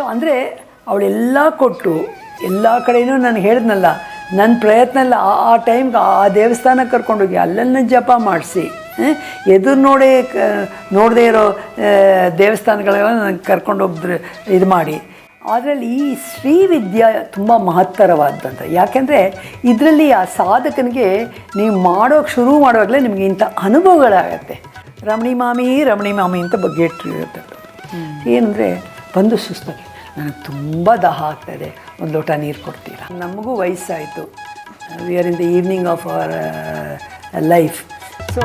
So ಅಂದರೆ ಅವಳೆಲ್ಲ ಕೊಟ್ಟು ಎಲ್ಲ ಕಡೆಯೂ ನಾನು ಹೇಳಿದ್ನಲ್ಲ ನನ್ನ ಪ್ರಯತ್ನ ಎಲ್ಲ ಆ ಆ ಟೈಮ್ಗೆ ಆ ದೇವಸ್ಥಾನಕ್ಕೆ ಕರ್ಕೊಂಡೋಗಿ ಅಲ್ಲೆಲ್ಲ ಜಪ ಮಾಡಿಸಿ ಎದುರು ನೋಡೇ ಕ ನೋಡದೇ ಇರೋ ದೇವಸ್ಥಾನಗಳೆಲ್ಲ ನನಗೆ ಕರ್ಕೊಂಡೋಗಿದ್ರೆ ಇದು ಮಾಡಿ. ಅದರಲ್ಲಿ ಈ ಶ್ರೀವಿದ್ಯಾ ತುಂಬ ಮಹತ್ತರವಾದಂಥ ಯಾಕೆಂದರೆ ಇದರಲ್ಲಿ ಆ ಸಾಧಕನಿಗೆ ನೀವು ಮಾಡೋಕ್ಕೆ ಶುರು ಮಾಡುವಾಗಲೇ ನಿಮಗೆ ಇಂಥ ಅನುಭವಗಳಾಗತ್ತೆ. ರಮಣಿ ಮಾಮಿ ರಮಣಿ ಮಾಮಿ ಅಂತ ಬಗ್ಗೆ ಇಟ್ಟಿರುತ್ತೆ ಏನಂದರೆ ಬಂದು ಸುಸ್ತಾಗಿ ನನಗೆ ತುಂಬ ದಾಹ ಆಗ್ತಾಯಿದೆ. ಒಂದು ಲೋಟ ನೀರು ಕೊಡ್ತೀರಾ? ನಮಗೂ ವಯಸ್ಸಾಯಿತು. We are in the evening of our life so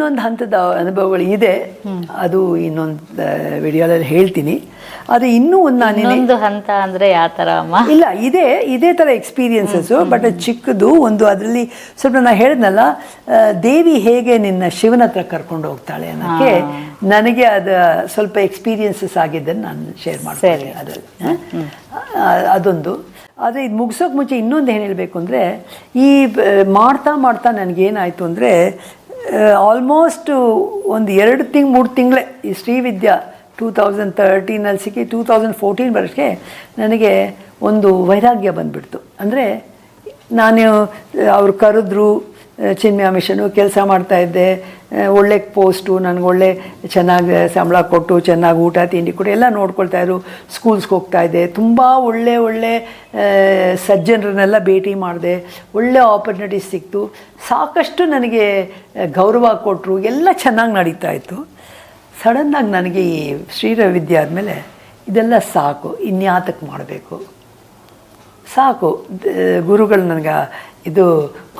ಇನ್ನೊಂದು ಹಂತದ ಅನುಭವಗಳು ಇದೆ. ಅದು ಇನ್ನೊಂದು ವಿಡಿಯೋದಲ್ಲಿ ಹೇಳ್ತೀನಿ. ಅದು ಇನ್ನೂ ಒಂದು ನಾನು ಇನ್ನೊಂದು ಹಂತ ಅಂದ್ರೆ ಯಾವ ಅಮ್ಮ? ಇಲ್ಲ ಇದೆ ಇದೇ ತರ ಎಕ್ಸ್ಪೀರಿಯನ್ಸಸ್ಸು ಬಟ್ ಚಿಕ್ಕದು ಒಂದು ಅದರಲ್ಲಿ ಸ್ವಲ್ಪ ನಾನು ಹೇಳಿದ್ನಲ್ಲ ದೇವಿ ಹೇಗೆ ನಿನ್ನ ಶಿವನ ಹತ್ರ ಕರ್ಕೊಂಡು ಹೋಗ್ತಾಳೆ ಅನ್ನೋಕ್ಕೆ ನನಗೆ ಅದು ಸ್ವಲ್ಪ ಎಕ್ಸ್ಪೀರಿಯನ್ಸಸ್ ಆಗಿದ್ದನ್ನು ನಾನು ಶೇರ್ ಮಾಡ್ತೇನೆ ಅದರಲ್ಲಿ. ಅದೊಂದು. ಆದರೆ ಇದು ಮುಗಿಸೋಕೆ ಮುಂಚೆ ಇನ್ನೊಂದು ಏನು ಹೇಳಬೇಕು ಅಂದರೆ ಈ ಮಾಡ್ತಾ ಮಾಡ್ತಾ ನನಗೇನಾಯಿತು ಅಂದರೆ ಆಲ್ಮೋಸ್ಟ್ ಒಂದು ಎರಡು ತಿಂಗ್, ಮೂರು ತಿಂಗಳೇ ಈ ಶ್ರೀವಿದ್ಯಾ ಟೂ ತೌಸಂಡ್ ತರ್ಟೀನಲ್ಲಿ ಸಿಕ್ಕಿ ಟೂ ತೌಸಂಡ್ ಫೋರ್ಟೀನ್ ಬರೋಕ್ಕೆ ನನಗೆ ಒಂದು ವೈರಾಗ್ಯ ಬಂದುಬಿಡ್ತು. ಅಂದರೆ ನಾನು, ಅವರು ಕರೆದ್ರು ಚಿನ್ಮಯ ಮಿಷನು, ಕೆಲಸ ಮಾಡ್ತಾಯಿದ್ದೆ ಒಳ್ಳೆ ಪೋಸ್ಟು, ನನಗೆ ಒಳ್ಳೆ ಚೆನ್ನಾಗಿ ಸಂಬಳ ಕೊಟ್ಟು ಚೆನ್ನಾಗಿ ಊಟ, ತಿಂಡಿ ಕೊಟ್ಟು ಎಲ್ಲ ನೋಡ್ಕೊಳ್ತಾಯಿದ್ರು ಸ್ಕೂಲ್ಸ್ಗೆ ಹೋಗ್ತಾಯಿದ್ದೆ ತುಂಬ ಒಳ್ಳೆ ಒಳ್ಳೆ ಸಜ್ಜನರನ್ನೆಲ್ಲ ಭೇಟಿ ಮಾಡಿದೆ. ಒಳ್ಳೆ ಆಪರ್ಚುನಿಟೀಸ್ ಸಿಕ್ತು. ಸಾಕಷ್ಟು ನನಗೆ ಗೌರವ ಕೊಟ್ಟರು ಎಲ್ಲ ಚೆನ್ನಾಗಿ ನಡೀತಾ ಇತ್ತು. ಸಡನ್ನಾಗಿ ನನಗೆ ಈ ಶ್ರೀರವಿದ್ಯೆ ಆದಮೇಲೆ ಇದೆಲ್ಲ ಸಾಕು. ಇನ್ಯಾತಕ್ಕೆ ಮಾಡಬೇಕು? ಸಾಕು. ಗುರುಗಳು ನನಗೆ ಇದು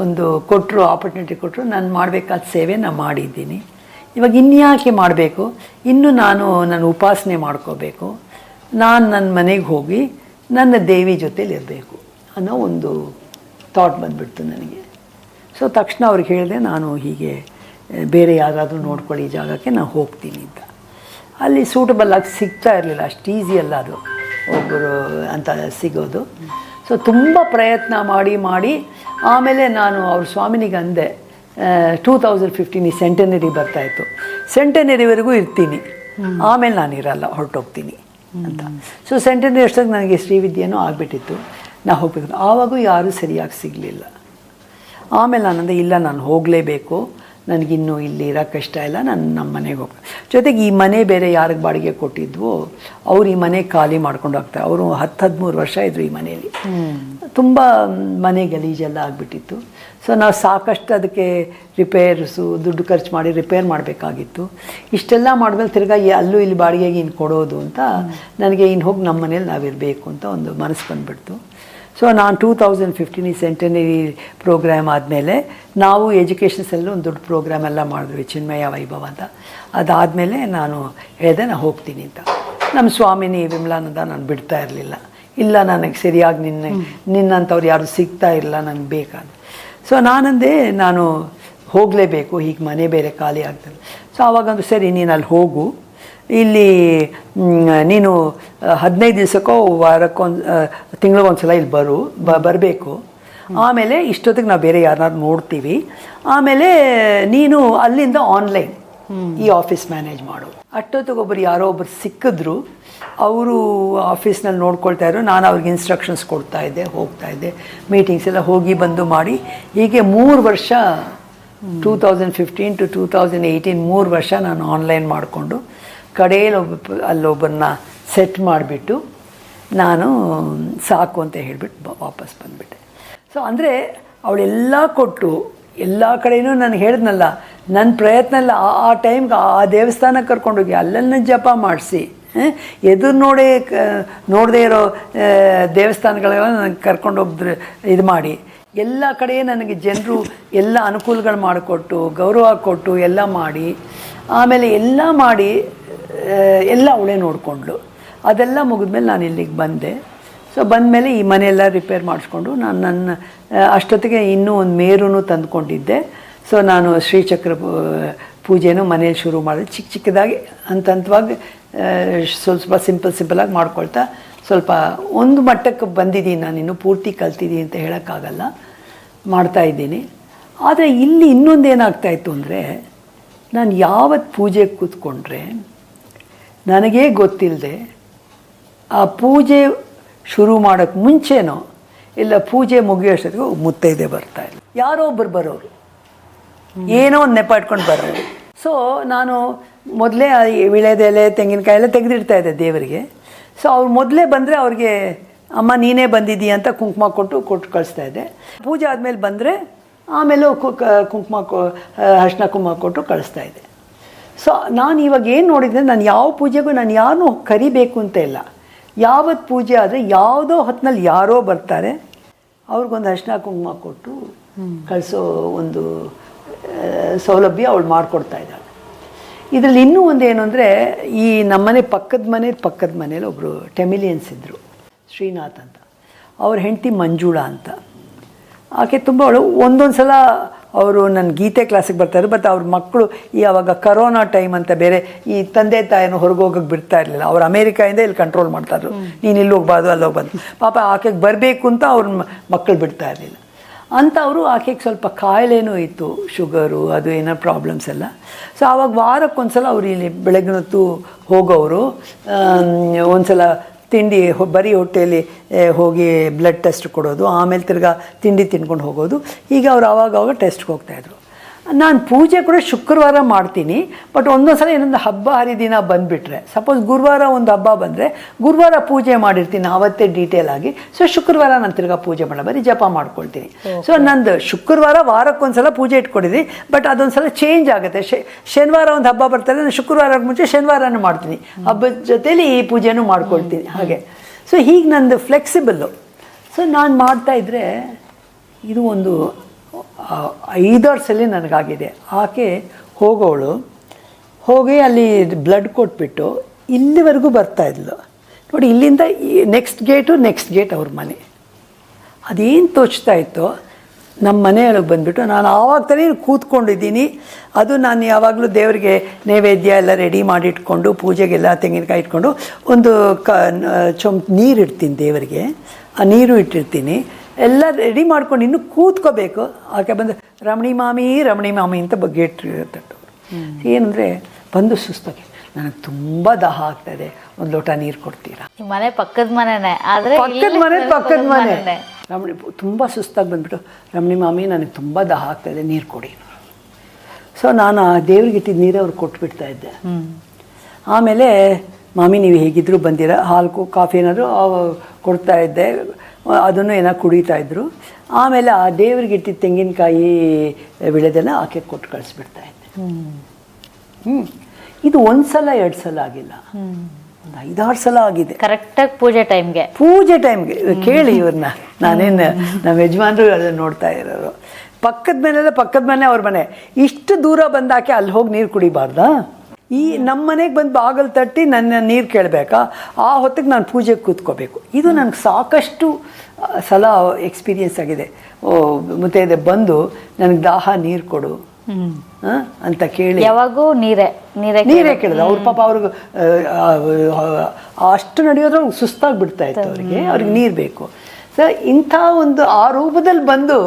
ಒಂದು ಕೊಟ್ಟರು ಆಪರ್ಚುನಿಟಿ ಕೊಟ್ಟರು, ನಾನು ಮಾಡಬೇಕಾದ ಸೇವೆ ನಾನು ಮಾಡಿದ್ದೀನಿ. ಇವಾಗ ಇನ್ಯಾಕೆ ಮಾಡಬೇಕು? ಇನ್ನು ನಾನು ನನ್ನ ಉಪಾಸನೆ ಮಾಡ್ಕೋಬೇಕು. ನಾನು ನನ್ನ ಮನೆಗೆ ಹೋಗಿ ನನ್ನ ದೇವಿ ಜೊತೇಲಿ ಇರಬೇಕು ಅನ್ನೋ ಒಂದು ಥಾಟ್ ಬಂದುಬಿಡ್ತು ನನಗೆ. ಸೊ ತಕ್ಷಣ ಅವ್ರಿಗೆ ಹೇಳಿದೆ, ನಾನು ಹೀಗೆ ಬೇರೆ ಯಾರಾದರೂ ನೋಡ್ಕೊಳ್ಳಿ ಜಾಗಕ್ಕೆ ನಾನು ಹೋಗ್ತೀನಿ ಅಂತ. ಅಲ್ಲಿ ಸೂಟಬಲ್ ಆಗಿ ಸಿಗ್ತಾ ಇರಲಿಲ್ಲ. ಅಷ್ಟು ಈಸಿ ಅಲ್ಲ ಅದು. ಒಬ್ಬರು ಅಂತ ಸಿಗೋದು. ಸೊ ತುಂಬ ಪ್ರಯತ್ನ ಮಾಡಿ ಮಾಡಿ, ಆಮೇಲೆ ನಾನು ಅವ್ರ ಸ್ವಾಮಿನಿಗೆ ಅಂದೆ ಟೂ ತೌಸಂಡ್ ಫಿಫ್ಟೀನ್ ಈ ಸೆಂಟನರಿ ಬರ್ತಾಯಿತ್ತು ಸೆಂಟನರಿವರೆಗೂ ಇರ್ತೀನಿ. ಆಮೇಲೆ ನಾನು ಇರಲ್ಲ, ಹೊರಟೋಗ್ತೀನಿ ಅಂತ. ಸೊ ಸೆಂಟನರಿ ಅಷ್ಟೊಂದು ನನಗೆ ಶ್ರೀವಿದ್ಯೆನೂ ಆಗಿಬಿಟ್ಟಿತ್ತು. ನಾ ಹೋಗ್ಬೇಕು. ಆವಾಗೂ ಯಾರೂ ಸರಿಯಾಗಿ ಸಿಗಲಿಲ್ಲ. ಆಮೇಲೆ ನಾನಂದೆ, ಇಲ್ಲ, ನಾನು ಹೋಗಲೇಬೇಕು. ನನಗಿನ್ನೂ ಇಲ್ಲಿ ಇರೋಕ್ಕೆ ಕಷ್ಟ ಇಲ್ಲ ನಾನು ನಮ್ಮ ಮನೆಗೆ ಹೋಗ್ತೀನಿ. ಜೊತೆಗೆ ಈ ಮನೆ ಬೇರೆ ಯಾರಿಗೆ ಬಾಡಿಗೆ ಕೊಟ್ಟಿದ್ವು ಅವ್ರು ಈ ಮನೆ ಖಾಲಿ ಮಾಡ್ಕೊಂಡು ಹೋಗ್ತಾರೆ. ಅವರು ಹತ್ತು ಹದಿಮೂರು ವರ್ಷ ಇದ್ರು ಈ ಮನೆಯಲ್ಲಿ. ತುಂಬ ಮನೆ ಗಲೀಜೆಲ್ಲ ಆಗಿಬಿಟ್ಟಿತ್ತು. ಸೊ ನಾವು ಸಾಕಷ್ಟು ಅದಕ್ಕೆ ರಿಪೇರ್ಸು ದುಡ್ಡು ಖರ್ಚು ಮಾಡಿ ರಿಪೇರ್ ಮಾಡಬೇಕಾಗಿತ್ತು. ಇಷ್ಟೆಲ್ಲ ಮಾಡಿದ್ಮೇಲೆ ತಿರ್ಗಾ ಅಲ್ಲೂ ಇಲ್ಲಿ ಬಾಡಿಗೆಗೆ ಇನ್ನು ಕೊಡೋದು ಅಂತ ನನಗೆ ಇನ್ನು ಹೋಗಿ ನಮ್ಮ ಮನೇಲಿ ನಾವಿರಬೇಕು ಅಂತ ಒಂದು ಮನಸ್ಸು ಬಂದುಬಿಡ್ತು. ಸೊ ನಾನು ಟೂ ತೌಸಂಡ್ ಫಿಫ್ಟೀನ್ ಈ ಸೆಂಟನರಿ ಪ್ರೋಗ್ರಾಮ್ ಆದಮೇಲೆ ನಾವು ಎಜುಕೇಷನ್ಸಲ್ಲಿ ಒಂದು ದೊಡ್ಡ ಪ್ರೋಗ್ರಾಮ್ ಎಲ್ಲ ಮಾಡಿದ್ವಿ ಚಿನ್ಮಯ ವೈಭವ ಅಂತ. ಅದಾದಮೇಲೆ ನಾನು ಹೇಳಿದೆ ನಾನು ಹೋಗ್ತೀನಿ ಅಂತ. ನಮ್ಮ ಸ್ವಾಮಿನಿ ವಿಮಲಾನಂದ ನಾನು ಬಿಡ್ತಾ ಇರಲಿಲ್ಲ. ಇಲ್ಲ ನನಗೆ ಸರಿಯಾಗಿ ನಿನ್ನ ನಿನ್ನಂಥವ್ರು ಯಾರು ಸಿಗ್ತಾ ಇಲ್ಲ ನನಗೆ ಬೇಕಾದ. ಸೊ ನಾನಂದೇ ನಾನು ಹೋಗಲೇಬೇಕು ಹೀಗೆ ಮನೆ ಬೇರೆ ಖಾಲಿ ಆಗ್ತದೆ. ಸೊ ಆವಾಗಂದು ಸರಿ ನೀನು ಅಲ್ಲಿ ಹೋಗು. ಇಲ್ಲಿ ನೀನು ಹದಿನೈದು ದಿವಸಕ್ಕೋ ವಾರಕ್ಕೊಂದು ತಿಂಗಳಿಗೊಂದ್ಸಲ ಇಲ್ಲಿ ಬರು ಬ ಬರಬೇಕು. ಆಮೇಲೆ ಇಷ್ಟೊತ್ತಿಗೆ ನಾವು ಬೇರೆ ಯಾರನ್ನಾರು ನೋಡ್ತೀವಿ. ಆಮೇಲೆ ನೀನು ಅಲ್ಲಿಂದ ಆನ್ಲೈನ್ ಈ ಆಫೀಸ್ ಮ್ಯಾನೇಜ್ ಮಾಡು. ಅಷ್ಟೊತ್ತಿಗೆ ಒಬ್ಬರು ಯಾರೋ ಒಬ್ಬರು ಸಿಕ್ಕಿದ್ರು ಅವರು ಆಫೀಸ್ನಲ್ಲಿ ನೋಡ್ಕೊಳ್ತಾ ಇದ್ರು. ನಾನು ಅವ್ರಿಗೆ ಇನ್ಸ್ಟ್ರಕ್ಷನ್ಸ್ ಕೊಡ್ತಾ ಇದ್ದೆ ಹೋಗ್ತಾ ಇದ್ದೆ. ಮೀಟಿಂಗ್ಸ್ ಎಲ್ಲ ಹೋಗಿ ಬಂದು ಮಾಡಿ. ಹೀಗೆ ಮೂರು ವರ್ಷ two thousand fifteen to two thousand eighteen ಮೂರು ವರ್ಷ ನಾನು ಆನ್ಲೈನ್ ಮಾಡಿಕೊಂಡು ಕಡೆಯಲ್ಲಿ ಒಬ್ಬ ಅಲ್ಲೊಬ್ಬರನ್ನ ಸೆಟ್ ಮಾಡಿಬಿಟ್ಟು ನಾನು ಸಾಕು ಅಂತ ಹೇಳಿಬಿಟ್ಟು ವಾಪಸ್ ಬಂದುಬಿಟ್ಟೆ. ಸೊ ಅಂದರೆ ಅವಳೆಲ್ಲ ಕೊಟ್ಟು ಎಲ್ಲ ಕಡೆಯೂ ನಾನು ಹೇಳಿದ್ನಲ್ಲ ನನ್ನ ಪ್ರಯತ್ನ ಎಲ್ಲ ಆ ಟೈಮ್ಗೆ ಆ ದೇವಸ್ಥಾನಕ್ಕೆ ಕರ್ಕೊಂಡೋಗಿ ಅಲ್ಲೆಲ್ಲ ಜಪ ಮಾಡಿಸಿ ಎದುರು ನೋಡೇ ನೋಡದೇ ಇರೋ ದೇವಸ್ಥಾನಗಳೆಲ್ಲ ನನಗೆ ಕರ್ಕೊಂಡೋಗಿದ್ರೆ ಇದು ಮಾಡಿ. ಎಲ್ಲ ಕಡೆ ನನಗೆ ಜನರು ಎಲ್ಲ ಅನುಕೂಲಗಳು ಮಾಡಿಕೊಟ್ಟು, ಗೌರವ ಕೊಟ್ಟು ಎಲ್ಲ ಮಾಡಿ. ಆಮೇಲೆ ಎಲ್ಲ ಮಾಡಿ ಎಲ್ಲ ಅವಳೇ ನೋಡಿಕೊಂಡ್ಳು. ಅದೆಲ್ಲ ಮುಗಿದ್ಮೇಲೆ ನಾನು ಇಲ್ಲಿಗೆ ಬಂದೆ. ಸೊ ಬಂದಮೇಲೆ ಈ ಮನೆಯೆಲ್ಲ ರಿಪೇರ್ ಮಾಡಿಸ್ಕೊಂಡು ನಾನು ನನ್ನ ಅಷ್ಟೊತ್ತಿಗೆ ಇನ್ನೂ ಒಂದು ಮೇರೂ ತಂದುಕೊಂಡಿದ್ದೆ. ಸೊ ನಾನು ಶ್ರೀಚಕ್ರ ಪೂಜೆನೂ ಮನೇಲಿ ಶುರು ಮಾಡಿದೆ. ಚಿಕ್ಕ ಚಿಕ್ಕದಾಗಿ ಹಂತ ಹಂತವಾಗಿ ಸ್ವಲ್ಪ ಸಿಂಪಲ್ ಸಿಂಪಲಾಗಿ ಮಾಡ್ಕೊಳ್ತಾ ಸ್ವಲ್ಪ ಒಂದು ಮಟ್ಟಕ್ಕೆ ಬಂದಿದ್ದೀನಿ ನಾನು ಇನ್ನೂ, ಪೂರ್ತಿ ಕಲ್ತಿದ್ದೀನಿ ಅಂತ ಹೇಳೋಕ್ಕಾಗಲ್ಲ. ಮಾಡ್ತಾ ಇದ್ದೀನಿ. ಆದರೆ ಇಲ್ಲಿ ಇನ್ನೊಂದು ಏನಾಗ್ತಾಯಿತ್ತು ಅಂದರೆ ನಾನು ಯಾವತ್ತು ಪೂಜೆಗೆ ಕೂತ್ಕೊಂಡ್ರೆ ನನಗೇ ಗೊತ್ತಿಲ್ಲದೆ ಆ ಪೂಜೆ ಶುರು ಮಾಡೋಕ್ಕೆ ಮುಂಚೆನೋ ಇಲ್ಲ ಪೂಜೆ ಮುಗಿಯೋಷ್ಟೊತ್ತಿಗೆ ಮುತ್ತೈದೆ ಬರ್ತಾ ಇಲ್ಲ. ಯಾರೋ ಒಬ್ಬರು ಬರೋರು. ಏನೋ ಒಂದು ನೆಪ ಇಟ್ಕೊಂಡು ಬರೋರು. ಸೊ ನಾನು ಮೊದಲೇ ವಿಳೆದೆಲೆ ತೆಂಗಿನಕಾಯಿ ಎಲ್ಲ ತೆಗೆದಿಡ್ತಾ ಇದ್ದೆ ದೇವರಿಗೆ. ಸೊ ಅವ್ರು ಮೊದಲೇ ಬಂದರೆ ಅವ್ರಿಗೆ, ಅಮ್ಮ, ನೀನೇ ಬಂದಿದ್ದೀಯ? ಅಂತ ಕುಂಕುಮ ಕೊಟ್ಟು ಕೊಟ್ಟು ಕಳಿಸ್ತಾ ಇದ್ದೆ. ಪೂಜೆ ಆದಮೇಲೆ ಬಂದರೆ ಆಮೇಲೆ ಕುಂಕುಮ ಅರ್ಶಿನ ಕುಂಕುಮ ಕೊಟ್ಟು ಕಳಿಸ್ತಾ ಇದೆ. ಸೊ ನಾನು ಇವಾಗ ಏನು ನೋಡಿದ್ರೆ ನಾನು ಯಾವ ಪೂಜೆಗೂ ನಾನು ಯಾರನ್ನೂ ಕರಿಬೇಕು ಅಂತ ಇಲ್ಲ. ಯಾವತ್ತು ಪೂಜೆ ಆದರೆ ಯಾವುದೋ ಹೊತ್ತಿನಲ್ಲಿ ಯಾರೋ ಬರ್ತಾರೆ, ಅವ್ರಿಗೊಂದು ಅರ್ಶಿನ ಕುಂಕುಮ ಕೊಟ್ಟು ಕಳಿಸೋ ಒಂದು ಸೌಲಭ್ಯ ಅವಳು ಮಾಡಿಕೊಡ್ತಾ ಇದ್ದಾಳೆ. ಇದರಲ್ಲಿ ಇನ್ನೂ ಒಂದು ಏನು ಅಂದರೆ, ಈ ನಮ್ಮನೆ ಪಕ್ಕದ ಮನೆ, ಪಕ್ಕದ ಮನೇಲಿ ಒಬ್ಬರು ಟೆಮಿಲಿಯನ್ಸ್ ಇದ್ದರು ಶ್ರೀನಾಥ್ ಅಂತ. ಅವ್ರ ಹೆಂಡತಿ ಮಂಜುಳಾ ಅಂತ. ಆಕೆ ತುಂಬ ಅವಳು ಒಂದೊಂದು ಸಲ ಅವರು ನನ್ನ ಗೀತೆ ಕ್ಲಾಸಿಗೆ ಬರ್ತಾರೆ ಬಟ್ ಅವ್ರ ಮಕ್ಕಳು ಈ ಅವಾಗ ಕರೋನಾ ಟೈಮ್ ಅಂತ ಬೇರೆ ಈ ತಂದೆ ತಾಯಿನ ಹೊರಗೆ ಹೋಗಕ್ಕೆ ಬಿಡ್ತಾ ಇರಲಿಲ್ಲ. ಅವ್ರು ಅಮೇರಿಕಾಯಿಂದ ಇಲ್ಲಿ ಕಂಟ್ರೋಲ್ ಮಾಡ್ತಾಯಿದ್ರು ನೀನು ಇಲ್ಲಿ ಹೋಗ್ಬಾರ್ದು ಅಲ್ಲಿ ಹೋಗ್ಬಾರ್ದು. ಪಾಪ ಆಕೆಗೆ ಬರಬೇಕು ಅಂತ ಅವ್ರ ಮಕ್ಕಳು ಬಿಡ್ತಾ ಇರಲಿಲ್ಲ. ಅಂತ ಅವರು ಆಕೆಗೆ ಸ್ವಲ್ಪ ಕಾಯಿಲೆನೂ ಇತ್ತು ಶುಗರು ಅದು ಏನೋ ಪ್ರಾಬ್ಲಮ್ಸ್ ಎಲ್ಲ. ಸೊ ಆವಾಗ ವಾರಕ್ಕೊಂದ್ಸಲ ಅವ್ರು ಇಲ್ಲಿ ಬೆಳಗ್ಗೆ ಹೊತ್ತು ಹೋಗೋರು ಒಂದು ಸಲ ತಿಂಡಿ ಬರೀ ಹೊಟ್ಟೆಯಲ್ಲಿ ಹೋಗಿ ಬ್ಲಡ್ ಟೆಸ್ಟ್ ಕೊಡೋದು, ಆಮೇಲೆ ತಿರ್ಗಾ ತಿಂಡಿ ತಿನ್ಕೊಂಡು ಹೋಗೋದು. ಈಗ ಅವ್ರು ಆವಾಗವಾಗ ಟೆಸ್ಟ್ಗೆ ಹೋಗ್ತಾಯಿದ್ರು ನಾನು ಪೂಜೆ ಕೂಡ ಶುಕ್ರವಾರ ಮಾಡ್ತೀನಿ ಬಟ್ ಒಂದೊಂದು ಸಲ ಏನೊಂದು ಹಬ್ಬ ಹರಿದಿನ ಬಂದುಬಿಟ್ರೆ. ಸಪೋಸ್ ಗುರುವಾರ ಒಂದು ಹಬ್ಬ ಬಂದರೆ ಗುರುವಾರ ಪೂಜೆ ಮಾಡಿರ್ತೀನಿ ಆವತ್ತೇ ಡೀಟೇಲ್ ಆಗಿ. ಸೊ ಶುಕ್ರವಾರ ನಾನು ತಿರ್ಗಾ ಪೂಜೆ ಮಾಡೋ ಬರೀ ಜಪ ಮಾಡ್ಕೊಳ್ತೀನಿ. ಸೊ ನಂದು ಶುಕ್ರವಾರ ವಾರಕ್ಕೊಂದ್ಸಲ ಪೂಜೆ ಇಟ್ಕೊಂಡಿದ್ದೀನಿ ಬಟ್ ಅದೊಂದು ಸಲ ಚೇಂಜ್ ಆಗುತ್ತೆ. ಶೆ ಶನಿವಾರ ಒಂದು ಹಬ್ಬ ಬರ್ತಾರೆ ನಾನು ಶುಕ್ರವಾರ ಮುಂಚೆ ಶನಿವಾರನೂ ಮಾಡ್ತೀನಿ. ಹಬ್ಬದ ಜೊತೇಲಿ ಈ ಪೂಜೆನೂ ಮಾಡ್ಕೊಳ್ತೀನಿ. ಹಾಗೆ. ಸೊ ಹೀಗೆ ನಂದು ಫ್ಲೆಕ್ಸಿಬಲ್ಲು ಸೊ ನಾನು ಮಾಡ್ತಾ ಇದ್ದರೆ ಇದು ಒಂದು ಐದಾರು ಸಲ ನನಗಾಗಿದೆ. ಆಕೆ ಹೋಗೋಳು. ಹೋಗಿ ಅಲ್ಲಿ ಬ್ಲಡ್ ಕೊಟ್ಬಿಟ್ಟು ಇಲ್ಲಿವರೆಗೂ ಬರ್ತಾ ಇದ್ಲು. ನೋಡಿ, ಇಲ್ಲಿಂದ ನೆಕ್ಸ್ಟ್ ಗೇಟು ನೆಕ್ಸ್ಟ್ ಗೇಟ್ ಅವ್ರ ಮನೆ. ಅದೇನು ತೋಚ್ತಾ ಇತ್ತು ನಮ್ಮ ಮನೆಯೊಳಗೆ ಬಂದುಬಿಟ್ಟು ನಾನು ಆವಾಗ ತಾನೇ ಕೂತ್ಕೊಂಡಿದ್ದೀನಿ. ಅದು ನಾನು ಯಾವಾಗಲೂ ದೇವರಿಗೆ ನೈವೇದ್ಯ ಎಲ್ಲ ರೆಡಿ ಮಾಡಿಟ್ಕೊಂಡು, ಪೂಜೆಗೆಲ್ಲ ತೆಂಗಿನಕಾಯಿ ಇಟ್ಕೊಂಡು ಒಂದು ಕ ಚೊಂಪ್ ನೀರು ಇಡ್ತೀನಿ ದೇವರಿಗೆ. ಆ ನೀರು ಇಟ್ಟಿರ್ತೀನಿ. ಎಲ್ಲ ರೆಡಿ ಮಾಡ್ಕೊಂಡು ಇನ್ನೂ ಕೂತ್ಕೋಬೇಕು. ಆಕೆ ಬಂದು ರಮಣಿ ಮಾಮಿ ರಮಣಿ ಮಾಮಿ ಅಂತ ಬಗ್ಗೆ ತಟ್ಟೋರು ಏನಂದರೆ ಬಂದು ಸುಸ್ತಾಗಿ ನನಗೆ ತುಂಬ ದಾಹ ಆಗ್ತಾಯಿದೆ ಒಂದು ಲೋಟ ನೀರು ಕೊಡ್ತೀರಾ? ಮನೆ ಪಕ್ಕದ ಮನೆನೇ. ಆದರೆ ಪಕ್ಕದ ಮನೆ ಪಕ್ಕದ ಮನೆ. ರಮಣಿ ತುಂಬ ಸುಸ್ತಾಗಿ ಬಂದ್ಬಿಟ್ಟು ರಮಣಿ ಮಾಮಿ ನನಗೆ ತುಂಬ ದಾಹ ಆಗ್ತಾಯಿದೆ ನೀರು ಕೊಡಿ. ಸೊ ನಾನು ಆ ದೇವ್ರಿಗೆ ಇಟ್ಟಿದ್ದ ನೀರೇ ಅವ್ರು ಕೊಟ್ಬಿಡ್ತಾ ಇದ್ದೆ. ಆಮೇಲೆ ಮಾಮಿ ನೀವು ಹೇಗಿದ್ರು ಬಂದಿರ? ಹಾಲು ಕಾಫಿ ಏನಾದರೂ ಕೊಡ್ತಾ ಇದ್ದೆ. ಅದನ್ನು ಏನೋ ಕುಡಿತಾ ಇದ್ದರು ಆಮೇಲೆ ಆ ದೇವ್ರಿಗೆ ಇಟ್ಟಿದ್ದ ತೆಂಗಿನಕಾಯಿ ಬೆಳೆದೆಲ್ಲ ಆಕೆ ಕೊಟ್ಟು ಕಳಿಸ್ಬಿಡ್ತಾ ಇದ್ದೆ. ಹ್ಮ್. ಹ್ಞೂ ಇದು ಒಂದ್ಸಲ ಎರಡು ಸಲ ಆಗಿಲ್ಲ ಒಂದು ಐದಾರು ಸಲ ಆಗಿದೆ. ಕರೆಕ್ಟಾಗಿ ಪೂಜೆ ಟೈಮ್ಗೆ ಪೂಜೆ ಟೈಮ್ಗೆ ಕೇಳಿ ಇವ್ರನ್ನ ನಾನೇನು ನಮ್ಮ ಯಜಮಾನರು ಅದನ್ನ ನೋಡ್ತಾ ಇರೋರು. ಪಕ್ಕದ ಮನೆಯಲ್ಲ ಪಕ್ಕದ ಮನೆ ಅವ್ರ ಮನೆ. ಇಷ್ಟು ದೂರ ಬಂದಾಕೆ ಅಲ್ಲಿ ಹೋಗಿ ನೀರು ಕುಡಿಬಾರ್ದಾ? ಈ ನಮ್ಮ ಮನೆಗೆ ಬಂದು ಬಾಗಲ್ ತಟ್ಟಿ ನನ್ನ ನೀರು ಕೇಳಬೇಕಾ? ಆ ಹೊತ್ತಿಗೆ ನಾನು ಪೂಜೆಗೆ ಕೂತ್ಕೋಬೇಕು. ಇದು ನನಗೆ ಸಾಕಷ್ಟು ಸಲ ಎಕ್ಸ್ಪೀರಿಯೆನ್ಸ್ ಆಗಿದೆ. ಓ ಮುತ್ತೈದೆ ಬಂದು ನನಗೆ ದಾಹ ನೀರು ಕೊಡು. ಹ್ಮ್. ಅಂತ ಕೇಳಿ. ಯಾವಾಗೂ ನೀರೇ ನೀರೇ ನೀರೇ ಕೇಳಿದ್ರು ಅವ್ರ ಪಾಪ ಅವ್ರಿಗೆ ಅಷ್ಟು ನಡೆಯೋದ್ರಲ್ಲಿ ಸುಸ್ತಾಗಿ ಬಿಡ್ತಾ ಇತ್ತು ಅವರಿಗೆ. ಅವ್ರಿಗೆ ನೀರು ಬೇಕು. ಸರ್ ಇಂಥ ಒಂದು ಆ ರೂಪದಲ್ಲಿ ಬಂದು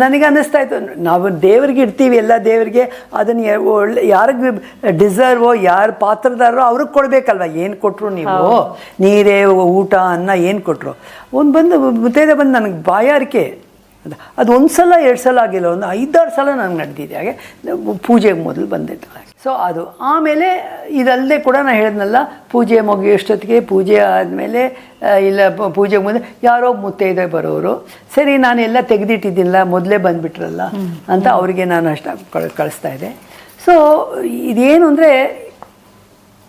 ನನಗೆ ಅನ್ನಿಸ್ತಾ ಇತ್ತು ನಾವು ದೇವರಿಗೆ ಇಡ್ತೀವಿ ಎಲ್ಲ ದೇವರಿಗೆ ಅದನ್ನು ಒಳ್ಳೆ ಯಾರಿಗೆ ಡಿಸರ್ವೋ ಯಾರು ಪಾತ್ರದಾರರೋ ಅವ್ರಿಗೆ ಕೊಡಬೇಕಲ್ವ? ಏನು ಕೊಟ್ಟರು ನೀವು? ನೀರೇ ಊಟ ಅನ್ನ ಏನು ಕೊಟ್ಟರು ಒಂದು ಬಂದು ಮುತ್ತೈದೆ ಬಂದು ನನಗೆ ಬಾಯಾರಿಕೆ. ಅದು ಅದು ಒಂದು ಸಲ ಎರಡು ಸಲ ಆಗಿಲ್ಲ ಒಂದು ಐದಾರು ಸಲ ನನಗೆ ನಡೆದಿದೆ. ಹಾಗೆ ಪೂಜೆಗೆ ಮೊದಲು ಬಂದಿತ್ತು ಸೊ ಅದು. ಆಮೇಲೆ ಇದಲ್ಲದೆ ಕೂಡ ನಾನು ಹೇಳಿದ್ನಲ್ಲ ಪೂಜೆ ಮುಗಿಯೋಷ್ಟೊತ್ತಿಗೆ ಪೂಜೆ ಆದಮೇಲೆ ಇಲ್ಲ ಪೂಜೆಗೆ ಮುಂದೆ ಯಾರೋ ಮುತ್ತೈದೆ ಬರೋರು ಸರಿ ನಾನು ಎಲ್ಲ ತೆಗೆದಿಟ್ಟಿದ್ದಿಲ್ಲ ಮೊದಲೇ ಬಂದುಬಿಟ್ರಲ್ಲ ಅಂತ ಅವರಿಗೆ ನಾನು ಅಷ್ಟು ಕಳ್- ಕಳಿಸ್ತಾ ಇದ್ದೆ. ಸೊ ಇದೇನು ಅಂದರೆ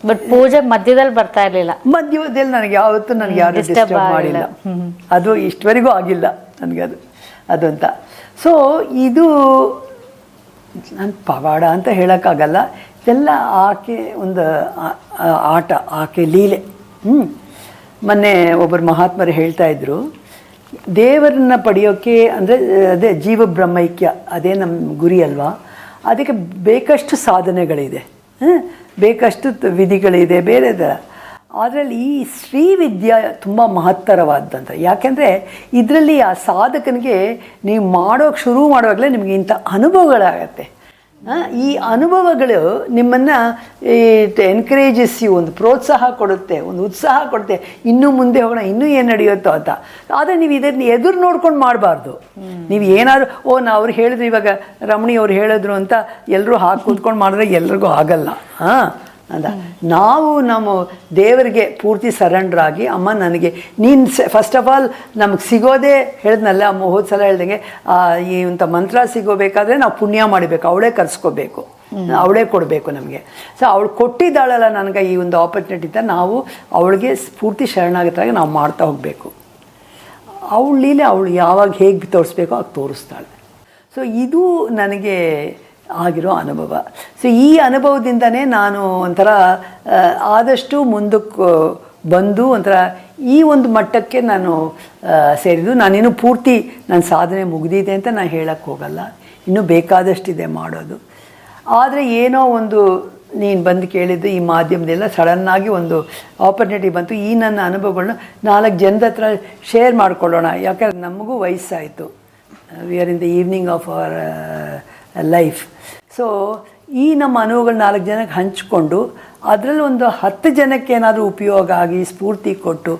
ಬಟ್ ಪೂಜೆ ಮಧ್ಯದಲ್ಲಿ ಬರ್ತಾ ಇರಲಿಲ್ಲ. ಮಧ್ಯದಲ್ಲಿ ನನಗೆ ಯಾವತ್ತೂ ನನಗೆ ಯಾರು ಡಿಸ್ಟರ್ಬ್ ಮಾಡಿಲ್ಲ. ಅದು ಇಷ್ಟವರೆಗೂ ಆಗಿಲ್ಲ ನನಗೆ ಅದು. ಅದು ಅಂತ ಸೊ ಇದು ನಾನು ಪವಾಡ ಅಂತ ಹೇಳೋಕ್ಕಾಗಲ್ಲ. ಇದೆಲ್ಲ ಆಕೆ ಒಂದು ಆಟ, ಆಕೆ ಲೀಲೆ. ಹ್ಞೂ ಮೊನ್ನೆ ಒಬ್ಬರು ಮಹಾತ್ಮರು ಹೇಳ್ತಾ ಇದ್ರು, ದೇವರನ್ನ ಪಡೆಯೋಕ್ಕೆ ಅಂದರೆ, ಅದೇ ಜೀವ ಬ್ರಹ್ಮೈಕ್ಯ ಅದೇ ನಮ್ಮ ಗುರಿ ಅಲ್ವಾ? ಅದಕ್ಕೆ ಬೇಕಷ್ಟು ಸಾಧನೆಗಳಿದೆ. ಹ್ಞೂ ಬೇಕಷ್ಟು ವಿಧಿಗಳಿದೆ, ಬೇರೆ ಥರ ಅದರಲ್ಲಿ ಈ ಶ್ರೀವಿದ್ಯ ತುಂಬ ಮಹತ್ತರವಾದಂಥ ಯಾಕೆಂದರೆ ಇದರಲ್ಲಿ ಆ ಸಾಧಕನಿಗೆ ನೀವು ಮಾಡೋಕ್ಕೆ ಶುರು ಮಾಡುವಾಗಲೇ ನಿಮಗೆ ಇಂಥ ಅನುಭವಗಳಾಗತ್ತೆ. ಈ ಅನುಭವಗಳು ನಿಮ್ಮನ್ನು ಎನ್ಕರೇಜಸ್ ಒಂದು ಪ್ರೋತ್ಸಾಹ ಕೊಡುತ್ತೆ, ಒಂದು ಉತ್ಸಾಹ ಕೊಡುತ್ತೆ. ಇನ್ನೂ ಮುಂದೆ ಹೋಗೋಣ, ಇನ್ನೂ ಏನು ನಡೆಯುತ್ತೋ ಅಂತ. ಆದರೆ ನೀವು ಇದನ್ನು ಎದುರು ನೋಡ್ಕೊಂಡು ಮಾಡಬಾರ್ದು. ನೀವು ಏನಾದರೂ, ಓ, ನಾ ಅವ್ರು ಹೇಳಿದ್ರು ಇವಾಗ, ರಮಣಿ ಅವ್ರು ಹೇಳಿದ್ರು ಅಂತ ಎಲ್ಲರೂ ಹಾಕಿ ಕೂತ್ಕೊಂಡು ಮಾಡಿದ್ರೆ ಎಲ್ರಿಗೂ ಆಗಲ್ಲ. ಹಾಂ ಅಂದ. ನಾವು ನಮ್ಮ ದೇವರಿಗೆ ಪೂರ್ತಿ ಸರೆಂಡರ್ ಆಗಿ ಅಮ್ಮ ನನಗೆ ನೀನು ಫಸ್ಟ್ ಆಫ್ ಆಲ್ ನಮಗೆ ಸಿಗೋದೇ ಹೇಳಿದ್ನಲ್ಲ ಅಮ್ಮ ಹೋದ ಸಲ ಹೇಳ್ದಂಗೆ ಈ ಇಂಥ ಮಂತ್ರ ಸಿಗೋಬೇಕಾದ್ರೆ ನಾವು ಪುಣ್ಯ ಮಾಡಬೇಕು ಅವಳೇ ಕರ್ಸ್ಕೋಬೇಕು. ಅವಳೇ ಕೊಡಬೇಕು ನಮಗೆ. ಸೊ ಅವಳು ಕೊಟ್ಟಿದ್ದಾಳಲ್ಲ ನನಗೆ ಈ ಒಂದು ಆಪರ್ಚುನಿಟಿ ಅಂತ ನಾವು ಅವಳಿಗೆ ಪೂರ್ತಿ ಶರಣಾಗತಾಗಿ ನಾವು ಮಾಡ್ತಾ ಹೋಗಬೇಕು. ಅವಳ ಲೀಲೆ ಅವಳು ಯಾವಾಗ ಹೇಗೆ ತೋರಿಸ್ಬೇಕೋ ಆಗ ತೋರಿಸ್ತಾಳೆ. ಸೊ ಇದು ನನಗೆ ಆಗಿರೋ ಅನುಭವ. ಸೊ ಈ ಅನುಭವದಿಂದನೇ ನಾನು ಒಂಥರ ಆದಷ್ಟು ಮುಂದಕ್ಕೆ ಬಂದು ಒಂಥರ ಈ ಒಂದು ಮಟ್ಟಕ್ಕೆ ನಾನು ಸೇರಿದ್ದು. ನಾನಿನ್ನು ಪೂರ್ತಿ ನನ್ನ ಸಾಧನೆ ಮುಗಿದಿದೆ ಅಂತ ನಾನು ಹೇಳಕ್ಕೆ ಹೋಗಲ್ಲ. ಇನ್ನೂ ಬೇಕಾದಷ್ಟಿದೆ ಮಾಡೋದು. ಆದರೆ ಏನೋ ಒಂದು ನೀನು ಬಂದು ಕೇಳಿದ್ದು ಈ ಮಾಧ್ಯಮದೆಲ್ಲ ಸಡನ್ನಾಗಿ ಒಂದು ಆಪರ್ಚುನಿಟಿ ಬಂತು. ಈ ನನ್ನ ಅನುಭವಗಳನ್ನ ನಾಲ್ಕು ಜನದ ಹತ್ರ ಶೇರ್ ಮಾಡ್ಕೊಳ್ಳೋಣ. ಯಾಕಂದ್ರೆ ನಮಗೂ ವಯಸ್ಸಾಯಿತು. We are in the evening of our life so ಈ ನಮ್ಮ ಅನುಭವಗಳು ನಾಲ್ಕು ಜನಕ್ಕೆ ಹಂಚಿಕೊಂಡು ಅದರಲ್ಲಿ ಒಂದು ಹತ್ತು ಜನಕ್ಕೆ ಏನಾದರೂ ಉಪಯೋಗ ಆಗಿ ಸ್ಫೂರ್ತಿ ಕೊಟ್ಟು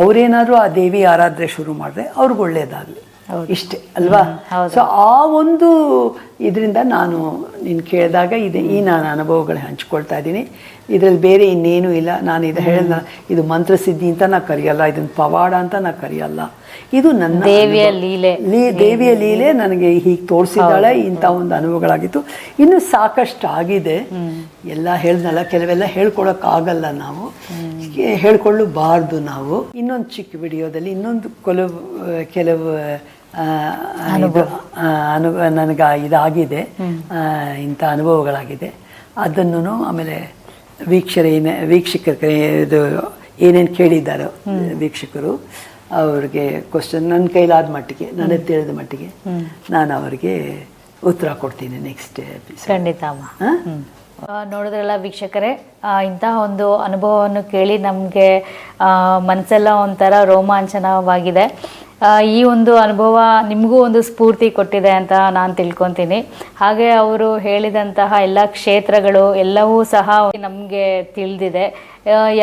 ಅವರೇನಾದರೂ ಆ ದೇವಿ ಆರಾಧನೆ ಶುರು ಮಾಡಿದ್ರೆ ಅವ್ರಿಗೆ ಒಳ್ಳೆಯದಾಗಲಿ ಇಷ್ಟೇ ಅಲ್ವಾ? ಸೊ ಆ ಒಂದು ಇದರಿಂದ ನಾನು ನೀನು ಕೇಳಿದಾಗ ಇದೆ ಈ ನಾನು ಅನುಭವಗಳು ಹಂಚ್ಕೊಳ್ತಾ ಇದ್ದೀನಿ. ಇದರಲ್ಲಿ ಬೇರೆ ಇನ್ನೇನು ಇಲ್ಲ. ನಾನು ಇದು ಹೇಳಿದ ಇದು ಮಂತ್ರಸಿದ್ಧಿ ಅಂತ ನಾನು ಕರೆಯಲ್ಲ ಇದನ್ನು ಪವಾಡ ಅಂತ ನಾನು ಕರೆಯಲ್ಲ. ಇದು ನನ್ನ ದೇವಿಯ ಲೀಲೆ. ದೇವಿಯ ಲೀಲೆ ನನಗೆ ಹೀಗೆ ತೋರಿಸಿದ್ದಾಳೆ ಇಂಥ ಒಂದು ಅನುಭವಗಳಾಗಿತ್ತು. ಇನ್ನು ಸಾಕಷ್ಟು ಆಗಿದೆ ಎಲ್ಲ ಹೇಳ್ದಲ್ಲ ಕೆಲವೆಲ್ಲ ಹೇಳ್ಕೊಳಕ್ಕಾಗಲ್ಲ ನಾವು. ಹೇಳ್ಕೊಳ್ಳಬಾರ್ದು ನಾವು. ಇನ್ನೊಂದು ಚಿಕ್ಕ ವಿಡಿಯೋದಲ್ಲಿ ಇನ್ನೊಂದು ಕೆಲವು ಕೆಲವು ಅನುಭವ. ನನಗೆ ಇದಾಗಿದೆ. ಇಂಥ ಅನುಭವಗಳಾಗಿದೆ. ಅದನ್ನು ಆಮೇಲೆ ವೀಕ್ಷರ ಏನೇ ವೀಕ್ಷಕರಿಗೆ ಇದು ಏನೇನು ಕೇಳಿದ್ದಾರೋ ವೀಕ್ಷಕರು. ಅವ್ರಿಗೆ ಕ್ವಶನ್ ನನ್ನ ಕೈಲಾದ ಮಟ್ಟಿಗೆ ನನಗೆ ತಿಳಿದ ಮಟ್ಟಿಗೆ ನಾನು ಅವರಿಗೆ ಉತ್ತರ ಕೊಡ್ತೀನಿ ನೆಕ್ಸ್ಟ್ ಖಂಡಿತ ಅಮ್ಮ. ನೋಡಿದ್ರಲ್ಲ ವೀಕ್ಷಕರೇ ಇಂತಹ ಒಂದು ಅನುಭವವನ್ನು ಕೇಳಿ ನಮಗೆ ಮನಸ್ಸೆಲ್ಲ ಒಂಥರ ರೋಮಾಂಚನವಾಗಿದೆ. ಈ ಒಂದು ಅನುಭವ ನಿಮಗೂ ಒಂದು ಸ್ಫೂರ್ತಿ ಕೊಟ್ಟಿದೆ ಅಂತ ನಾನು ತಿಳ್ಕೊತೀನಿ. ಹಾಗೆ ಅವರು ಹೇಳಿದಂತಹ ಎಲ್ಲ ಕ್ಷೇತ್ರಗಳು ಎಲ್ಲವೂ ಸಹ ನಮಗೆ ತಿಳಿದಿದೆ.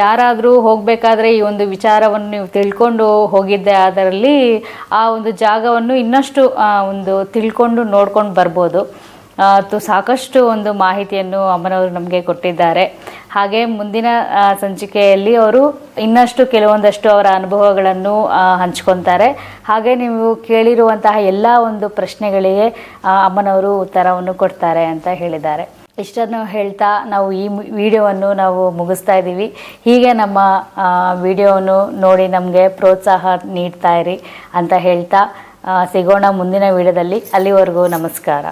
ಯಾರಾದರೂ ಹೋಗಬೇಕಾದ್ರೆ ಈ ಒಂದು ವಿಚಾರವನ್ನು ನೀವು ತಿಳ್ಕೊಂಡು ಹೋಗಿದ್ದೆ ಅದರಲ್ಲಿ ಆ ಒಂದು ಜಾಗವನ್ನು ಇನ್ನಷ್ಟು ಒಂದು ತಿಳ್ಕೊಂಡು ನೋಡ್ಕೊಂಡು ಬರ್ಬೋದು. ಸಾಕಷ್ಟು ಒಂದು ಮಾಹಿತಿಯನ್ನು ಅಮ್ಮನವರು ನಮಗೆ ಕೊಟ್ಟಿದ್ದಾರೆ. ಹಾಗೆ ಮುಂದಿನ ಸಂಚಿಕೆಯಲ್ಲಿ ಅವರು ಇನ್ನಷ್ಟು ಕೆಲವೊಂದಷ್ಟು ಅವರ ಅನುಭವಗಳನ್ನು ಹಂಚ್ಕೊತಾರೆ. ಹಾಗೆ ನೀವು ಕೇಳಿರುವಂತಹ ಎಲ್ಲ ಒಂದು ಪ್ರಶ್ನೆಗಳಿಗೆ ಅಮ್ಮನವರು ಉತ್ತರವನ್ನು ಕೊಡ್ತಾರೆ ಅಂತ ಹೇಳಿದ್ದಾರೆ. ಇಷ್ಟನ್ನು ಹೇಳ್ತಾ ನಾವು ಈ ವಿಡಿಯೋವನ್ನು ನಾವು ಮುಗಿಸ್ತಾ ಇದ್ದೀವಿ. ಹೀಗೆ ನಮ್ಮ ವಿಡಿಯೋವನ್ನು ನೋಡಿ ನಮಗೆ ಪ್ರೋತ್ಸಾಹ ನೀಡ್ತಾ ಇರಿ ಅಂತ ಹೇಳ್ತಾ ಸಿಗೋಣ ಮುಂದಿನ ವಿಡಿಯೋದಲ್ಲಿ. ಅಲ್ಲಿವರೆಗೂ ನಮಸ್ಕಾರ.